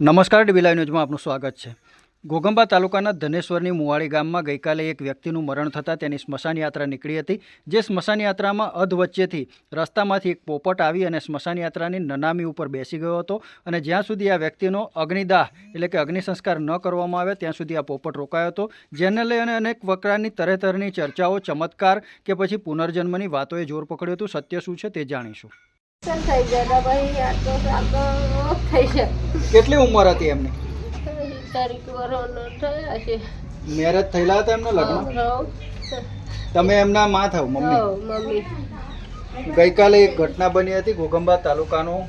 નમસ્કાર ડીબીલાઈ ન્યૂઝમાં આપનું સ્વાગત છે. ઘોગંબા તાલુકાના ધનેશ્વરની મુવાડી ગામમાં ગઈકાલે એક વ્યક્તિનું મરણ થતાં તેની સ્મશાન યાત્રા નીકળી હતી, જે સ્મશાન યાત્રામાં અધ વચ્ચેથી રસ્તામાંથી એક પોપટ આવી અને સ્મશાન યાત્રાની નનામી ઉપર બેસી ગયો હતો અને જ્યાં સુધી આ વ્યક્તિનો અગ્નિદાહ એટલે કે અગ્નિ સંસ્કાર ન કરવામાં આવે ત્યાં સુધી આ પોપટ રોકાયો હતો. જેને લઈને અનેક વકરાની તરહતરની ચર્ચાઓ ચમત્કાર કે પછી પુનર્જન્મની વાતોએ જોર પકડ્યું હતું. સત્ય શું છે તે જાણીશું. થઈ ગયા ભાઈ આ તો સાતો થઈ ગયા. કેટલી ઉંમર હતી એમની? તારીખ વરોનો થયા છે. મેરેજ થયેલા હતા એમના લગ્ન? તમે એમના માં થાવ મમ્મી? મમ્મી. ગઈકાલે એક ઘટના બની હતી ઘોગંબા તાલુકાનું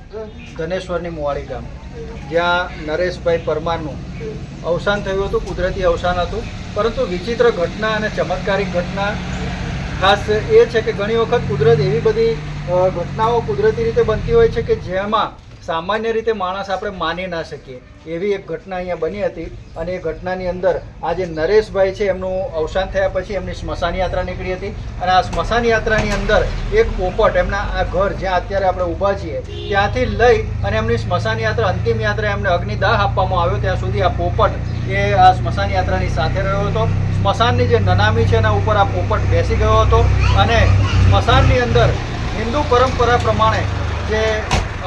ધનેશ્વરની મુવાડી ગામ. જ્યાં નરેશભાઈ પરમારનું અવસાન થયું હતું કુદરતી અવસાન હતું. પરંતુ વિચિત્ર ઘટના અને ચમત્કારિક ઘટના ખાસ એ છે કે ઘણી વખત કુદરત એવી બધી ઘટનાઓ કુદરતી રીતે બનતી હોય છે કે જેમાં સામાન્ય રીતે માણસ આપણે માની ના શકીએ. એવી એક ઘટના અહીંયા બની હતી અને એ ઘટનાની અંદર આ જે નરેશભાઈ છે એમનું અવસાન થયા પછી એમની સ્મશાન યાત્રા નીકળી હતી અને આ સ્મશાન યાત્રાની અંદર એક પોપટ એમના આ ઘર જ્યાં અત્યારે આપણે ઊભા છીએ, ત્યાંથી લઈ અને એમની સ્મશાન યાત્રા, અંતિમ યાત્રા એમને અગ્નિદાહ આપવામાં આવ્યો. ત્યાં સુધી આ પોપટ એ આ સ્મશાન યાત્રાની સાથે રહ્યો હતો. સ્મશાનની જે નનામી છે એના ઉપર આ પોપટ બેસી ગયો હતો અને સ્મશાનની અંદર હિન્દુ પરંપરા પ્રમાણે જે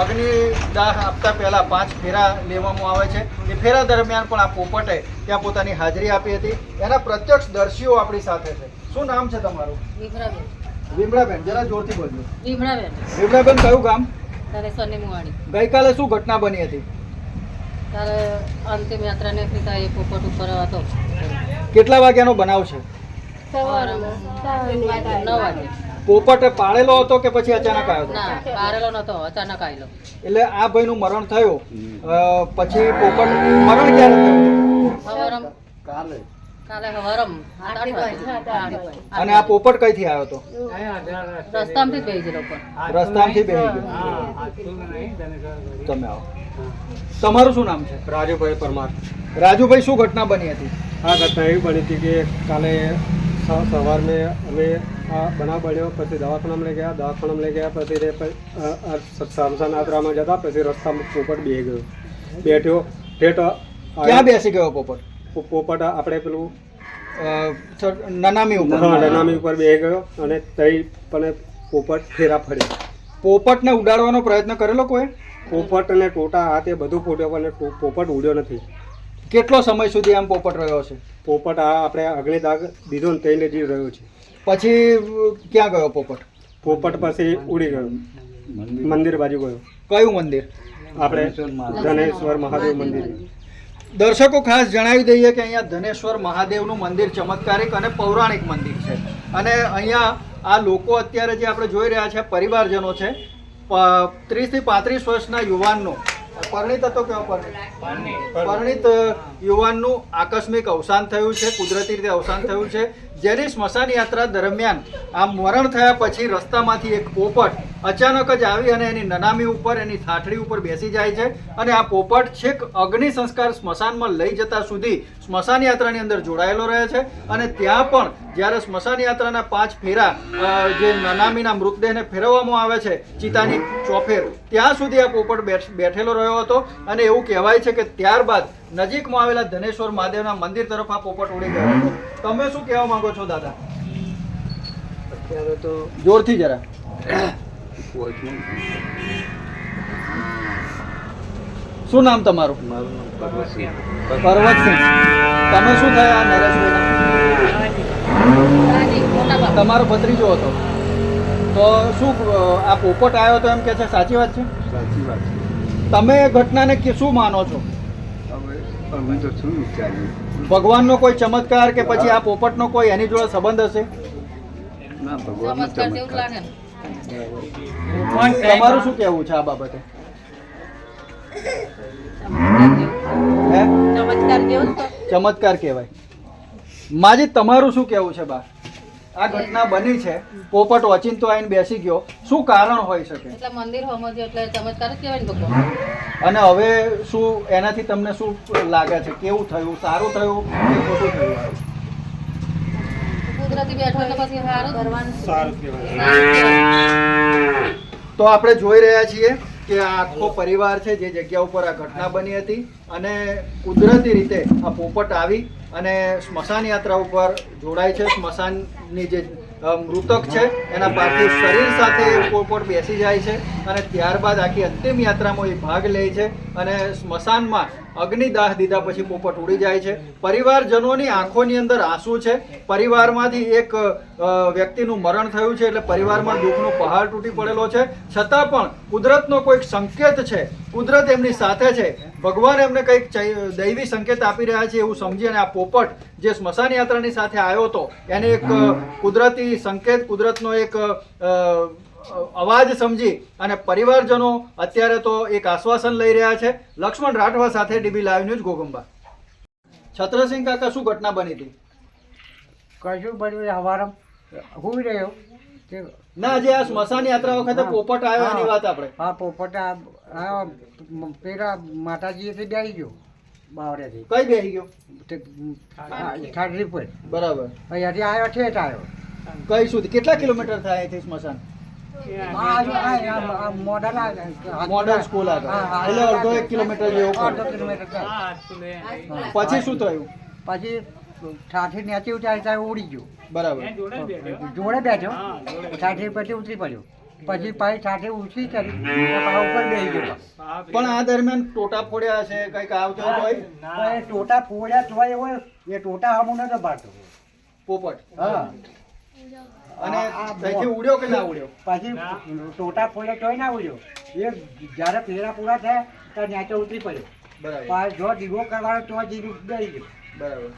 અગ્નિદાહ આપતા પહેલાં પાંચ ફેરા લેવામાં આવે છે. એ ફેરા દરમિયાન પણ આ પોપટે ત્યાં પોતાની હાજરી આપી હતી. એના પ્રત્યક્ષ દર્શીઓ આપણી સાથે છે. શું નામ છે તમારું? વિમળાબેન. જરા જોરથી બોલજો. વિમળાબેન. વિમળાબેન કયું ગામ? ગઈકાલે શું ઘટના બની હતી? ત્યારે અંતિમ યાત્રા પિતા એ પોપટ ઉપર હતો કેટલા વાગ્યાનો બનાવ છે? નવ વાગે. પોપટ પાળેલો હતો કે પછી અચાનક આવ્યો હતો? ના પારેલો નતો અચાનક આવેલો એટલે આ ભાઈનું મરણ થયું. પછી પોપટ મરણ ક્યારે થયું? કાલે. કાલે હવારમ અને આ પોપટ કઈથી આવ્યો હતો? રસ્તામાંથી જ બેસી ગયેલો રસ્તામાંથી બેહી ગયો. તમે આવો. તમારું શું નામ છે? રાજુભાઈ પરમાર. રાજુભાઈ શું ઘટના બની હતી? આ ઘટના એવી બની હતી કે કાલે સવાર મેં અમે આ બનાવ બન્યો પછી દવાખાનામાં લઈ ગયા દવાખાનામાં લઈ ગયા પછી સામસાન યાત્રામાં જતા પછી રસ્તામાં પોપટ બે ગયો. બેઠ્યો ઠેઠ ક્યાં બેસી ગયો પોપટ? પોપટ આપણે પેલું નનામી ઉપર. હા નનામી ઉપર બે ગયો અને તઈ પણ પોપટ ફેરા ફર્યો. પોપટને ઉડાડવાનો પ્રયત્ન કરેલો કોઈ? પોપટ અને ટોટા હાથે બધું ફૂટ્યો પણ પોપટ ઉડ્યો નથી. કેટલો સમય સુધી આમ પોપટ રહ્યો છે પોપટ આ આપણે અગ્નિદાગ દીધો ને તેને જ રહ્યો છે. પછી ક્યાં ગયો પોપટ? પોપટ પછી ઉડી ગયો. મંદિર? બાજુ ગયો. કયું મંદિર? આપણે ધનેશ્વર મહાદેવ મંદિર. દર્શકો ખાસ જણાવી દઈએ કે અહીંયા ધનેશ્વર મહાદેવનું મંદિર ચમત્કારિક અને પૌરાણિક મંદિર છે. અને અહીંયા આ લોકો અત્યારે જે આપણે જોઈ રહ્યા છે પરિવારજનો છે ત્રીસથી પાંત્રીસ વર્ષના યુવાનનું પરણિત હતો કેવો પરણિત. પરણિત યુવાનનું આકસ્મિક અવસાન થયું છે કુદરતી રીતે અવસાન થયું છે. જેની સ્મશાન યાત્રા દરમિયાન આ મરણ થયા પછી રસ્તામાંથી એક પોપટ અચાનક જ આવી અને એની નનામી ઉપર એની થાઠડી ઉપર બેસી જાય છે અને આ પોપટ છેક અગ્નિ સંસ્કાર સ્મશાનમાં લઈ જતા સુધી સ્મશાન યાત્રાની અંદર જોડાયેલો રહે છે અને ત્યાં પણ જ્યારે સ્મશાન યાત્રાના પાંચ ફેરા જે નનામીના મૃતદેહને ફેરવવામાં આવે છે ચિતાની ચોફેર ત્યાં સુધી આ પોપટ બેઠ- બેઠેલો રહ્યો હતો અને એવું કહેવાય છે કે ત્યારબાદ નજીકમાં આવેલા ધનેશ્વર મહાદેવના મંદિર તરફ આ પોપટ ઉડી ગયો હતો. તમે શું કહેવા માંગો છો દાદા? અત્યારે તો જોરથી જરા. શું નામ તમારું? પર્વતસિંહ તમે શું થયા નરેશભાઈ તમારો ભત્રીજો હતો. તો શું આ પોપટ આવ્યો તો એમ કે છે સાચી વાત છે? સાચી વાત છે. તમે એ ઘટનાને કે શું માનો છો? અમે તો શું વિચાર્યું ભગવાનનો કોઈ ચમત્કાર કે પછી આ પોપટનો કોઈ એની જોડે સંબંધ હશે? ના ભગવાનનો ચમત્કાર તમારું શું કહેવું છે આ બાબતે? ચમત્કાર કહેવાય. માજી તમારું શું કહેવું છે બા? આ ઘટના બની છે. પોપટ ઓચિંતો આવીને બેસી ગયો. શું કારણ હોઈ શકે? એટલે મંદિર સમજ્યો એટલે ચમત્કાર જ કહેવાય ને અને હવે શું એનાથી તમને શું લાગે છે? કેવું થયું? સારું થયું કે ખોટું થયું? કુદરતી બેઠો એટલે પછી સારું કરવાનું સારું કહેવાય. તો આપણે જોઈ રહ્યા છીએ કે આ આખો પરિવાર છે જે જગ્યા ઉપર આ ઘટના બની હતી. અને કુદરતી રીતે આ પોપટ આવી અને સ્મશાન યાત્રા ઉપર જોડાય છે. સ્મશાનની જે મૃતક છે, એના પાર્થિવ શરીર સાથે પોપટ બેસી જાય છે અને ત્યારબાદ આખી અંતિમ યાત્રામાં એ ભાગ લે છે અને સ્મશાનમાં અગ્નિદાહ દીધા પછી પોપટ ઉડી જાય છે. પરિવારજનોની આંખોની અંદર આંસુ છે. પરિવારમાંથી એક વ્યક્તિનું મરણ થયું છે એટલે પરિવારમાં દુઃખનો પહાડ તૂટી પડેલો છે. છતાં પણ કુદરતનો કોઈક સંકેત છે કુદરત એમની સાથે છે. ભગવાન એમને કંઈક દૈવી સંકેત આપી રહ્યા છે એવું સમજી અને આ પોપટ જે સ્મશાન યાત્રાની સાથે આવ્યો હતો, એને એક કુદરતી સંકેત, કુદરતનો એક અવાજ સમજી અને પરિવારજનો અત્યારે તો એક આશ્વાસન લઈ રહ્યા છે. લક્ષ્મણ રાઠવા સાથે DB live news Gogamba. Chhatrasinh કાકા, શું ઘટના બની હતી? કશું બન્યું હવારમ હું રહ્યો. ના જે આ સ્મશાન યાત્રા વખતે પોપટ આવ્યો એની વાત આપણે. આ પોપટ આ પેલા પેલા માતાજીએથી બેસી ગયો બાવરેથી કઈ બેસી ગયો? ઠાડરી પર. બરાબર. અહીંયાથી આવ્યો ઠેઠ આવ્યો કઈ સુધી? કેટલા કિલોમીટર થાય અહીંથી સ્મશાન? મોડલ સ્કૂલ આગળ. હા, હા. એટલે અડધો એક કિલોમીટર જેવું. પછી શું થયું? પછી ઠાઠી નીચે ઉતારી ત્યારે ઉડી ગયો. બરાબર. જોડે બેઠો. ઠાઠી પછી ઉતરી પડ્યો. પછી પાછી ઠાઠી ઉતરી કરી ઉપર બેસી ગયો. પણ આ દરમિયાન ટોટા ફોડ્યા છે કંઈક આવતો હોય? એ ટોટા ફોડ્યા તો એવો એ ટોટા હમું નતો પાડતો પોપટ. હા. અને ત્યાંથી ઉડ્યો કે ના ઉડ્યો? પછી ટોટા ફોડ્યા તોય ના ઉડ્યો. એ જ્યારે ફેરા પૂરા થયા ત્યારે નીચે ઉતરી પડ્યો. બરાબર. જો દીવો કરવાનો તો જીવ ગઈ ગયો. બરાબર.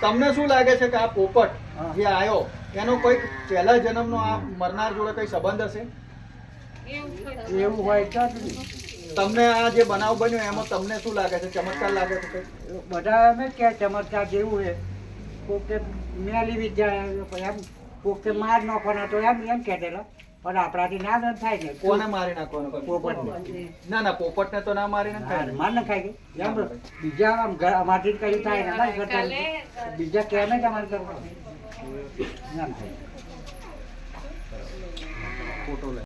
તમને શું લાગે છે કે આ પોપટ જે આવ્યો એનો કોઈ પહેલા જન્મનો આ મરનાર જોડે કઈ સંબંધ હશે? એવું હોય તો તમને આ જે બનાવ બન્યો એમાં તમને શું લાગે છે? ચમત્કાર લાગે છે? બધા એમ કે ચમત્કાર જેવું છે. કોકે મેલી વિદ્યા એમ કોકે માર નાખવાના તો એમ એમ કહેતેલા પણ આપણાથી ના ન થાય ને કોને મારી નાખવાનો પોપટને. ના ના પોપટને તો ના મારી નાખાય. માર ના ખાય કે બીજા આમ અમારથી જ કઈ થાય ને ના કરતા બીજા કેમે જ અમારે કરવાનું. એમ થાય ફોટો લે.